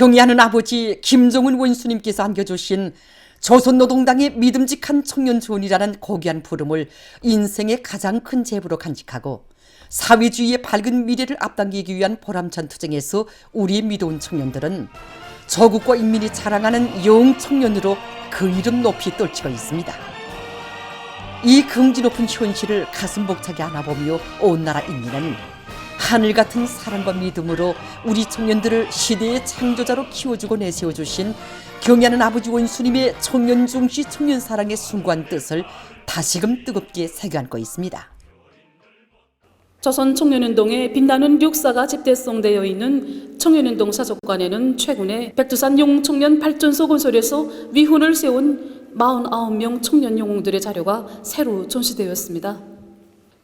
경의하는 아버지 김정은 원수님께서 안겨주신 조선노동당의 믿음직한 청년 조언이라는 고귀한 부름을 인생의 가장 큰 제부로 간직하고 사회주의의 밝은 미래를 앞당기기 위한 보람찬 투쟁에서 우리의 믿어온 청년들은 조국과 인민이 자랑하는 영 청년으로 그 이름 높이 떨치고 있습니다. 이 긍지 높은 현실을 가슴 벅차게 안아보며 온 나라 인민은 하늘 같은 사랑과 믿음으로 우리 청년들을 시대의 창조자로 키워주고 내세워 주신 경애하는 아버지 원수님의 청년 중시 청년 사랑의 숭고한 뜻을 다시금 뜨겁게 새겨안고 있습니다. 조선 청년운동에 빛나는 역사가 집대성되어 있는 청년운동 사족관에는 최근에 백두산 용청년 발전소 건설에서 위훈을 세운 49명 청년 영웅들의 자료가 새로 전시되었습니다.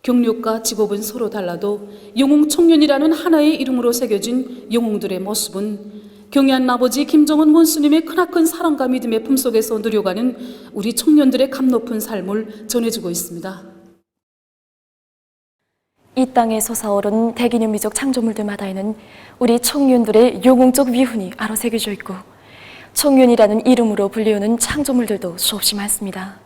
경력과 직업은 서로 달라도 영웅 청년이라는 하나의 이름으로 새겨진 영웅들의 모습은 경애한 아버지 김정은 원수님의 크나큰 사랑과 믿음의 품속에서 누려가는 우리 청년들의 감높은 삶을 전해주고 있습니다. 이 땅에 솟아오른 대기념 미적 창조물들마다에는 우리 청년들의 영웅적 위훈이 아로새겨져 있고 청년이라는 이름으로 불리우는 창조물들도 수없이 많습니다.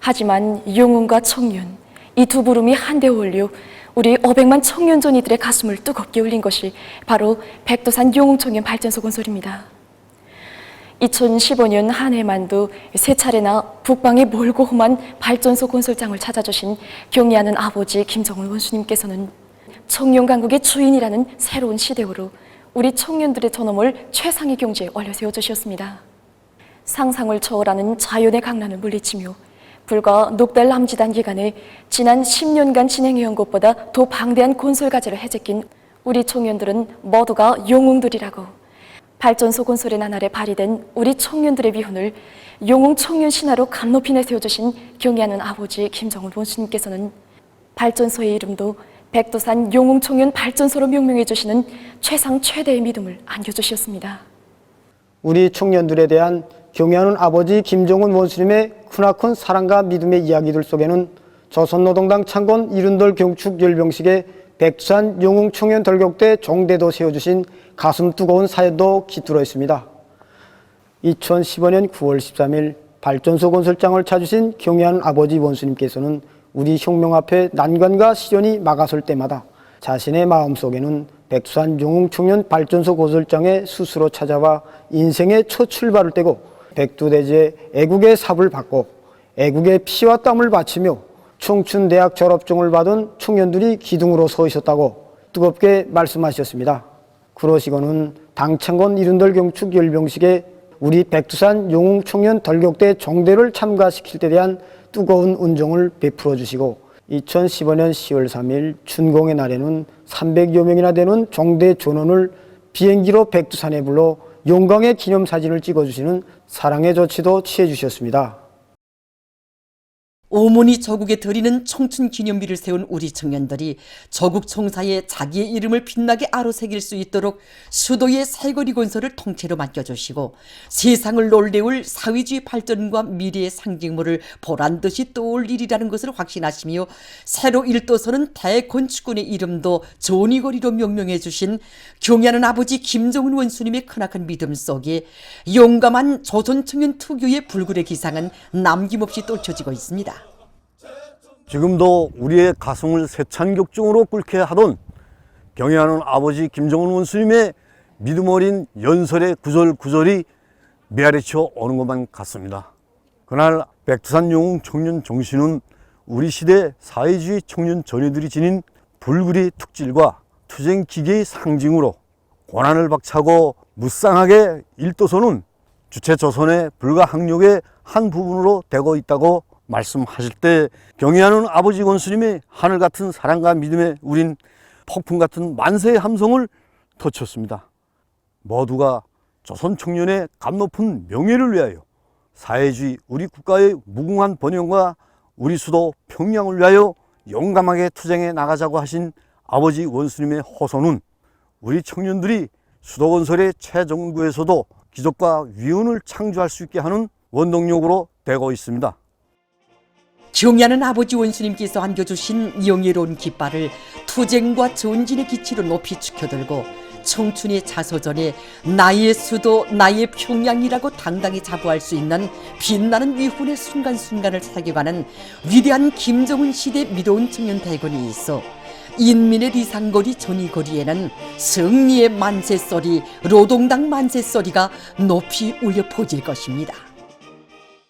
하지만 영웅과 청년 이 두 부름이 한데 어울려 우리 500만 청년전 이들의 가슴을 뜨겁게 울린 것이 바로 백두산 영웅청년 발전소 건설입니다. 2015년 한 해만도 세 차례나 북방의 멀고 험한 발전소 건설장을 찾아주신 경의하는 아버지 김정은 원수님께서는 청년 강국의 주인이라는 새로운 시대로 우리 청년들의 전엄을 최상의 경지에 올려 세워 주셨습니다. 상상을 초월하는 자연의 강란을 물리치며 불과 넉달 남짓한 기간에 지난 10년간 진행해온 것보다 더 방대한 과제를 해제낀 우리 청년들은 모두가 영웅들이라고 발전소 건설의 나날에 발휘된 우리 청년들의 위훈을 영웅 청년 신화로 감높이 내 세워주신 경의하는 아버지 김정은 원수님께서는 발전소의 이름도 백두산 영웅 청년 발전소로 명명해 주시는 최상 최대의 믿음을 안겨주셨습니다. 우리 청년들에 대한 경애하는 아버지 김정은 원수님의 크나큰 사랑과 믿음의 이야기들 속에는 조선노동당 창건 이른돌 경축 열병식에 백두산 영웅 청년 돌격대 종대도 세워주신 가슴 뜨거운 사연도 깃들어 있습니다. 2015년 9월 13일 발전소 건설장을 찾으신 경애하는 아버지 원수님께서는 우리 혁명 앞에 난관과 시련이 막아설 때마다 자신의 마음속에는 백두산 영웅청년 발전소 건설장에 스스로 찾아와 인생의 첫 출발을 떼고 백두대지의 애국의 삽을 받고 애국의 피와 땀을 바치며 청춘대학 졸업증을 받은 청년들이 기둥으로 서 있었다고 뜨겁게 말씀하셨습니다. 그러시고는 당창건 이른돌 경축 열병식에 우리 백두산 영웅 청년 덜격대 정대를 참가시킬 때 대한 뜨거운 은정을 베풀어 주시고 2015년 10월 3일 춘공의 날에는 300여 명이나 되는 정대 전원을 비행기로 백두산에 불러 용광의 기념사진을 찍어주시는 사랑의 조치도 취해 주셨습니다. 오모니 저국에 드리는 청춘 기념비를 세운 우리 청년들이 저국 청사에 자기의 이름을 빛나게 아로새길 수 있도록 수도의 새거리 건설을 통째로 맡겨주시고 세상을 놀래울 사회주의 발전과 미래의 상징물을 보란 듯이 떠올리리라는 것을 확신하시며 새로 일도서는 대건축군의 이름도 조니거리로 명명해 주신 경애하는 아버지 김정은 원수님의 크나큰 믿음 속에 용감한 조선 청년 특유의 불굴의 기상은 남김없이 떨쳐지고 있습니다. 지금도 우리의 가슴을 세찬격중으로 끓게 하던 경애하는 아버지 김정은 원수님의 믿음 어린 연설의 구절 구절이 메아리쳐 오는 것만 같습니다. 그날 백두산 영웅 청년 정신은 우리 시대 사회주의 청년 전위들이 지닌 불굴의 특질과 투쟁 기계의 상징으로 고난을 박차고 무쌍하게 일도서는 주체 조선의 불가항력의 한 부분으로 되고 있다고 말씀하실 때 경애하는 아버지 원수님의 하늘 같은 사랑과 믿음에 우린 폭풍 같은 만세의 함성을 터쳤습니다. 모두가 조선 청년의 감높은 명예를 위하여 사회주의 우리 국가의 무궁한 번영과 우리 수도 평양을 위하여 용감하게 투쟁해 나가자고 하신 아버지 원수님의 호소는 우리 청년들이 수도 건설의 최정부에서도 기적과 위운을 창조할 수 있게 하는 원동력으로 되고 있습니다. 경애하는 아버지 원수님께서 안겨주신 영예로운 깃발을 투쟁과 전진의 기치로 높이 축혀들고 청춘의 자서전에 나의 수도 나의 평양이라고 당당히 자부할 수 있는 빛나는 위훈의 순간순간을 사격하는 위대한 김정은 시대 미도운 청년 대군이 있어 인민의 리상거리 전이거리에는 승리의 만세소리, 노동당 만세소리가 높이 울려 퍼질 것입니다.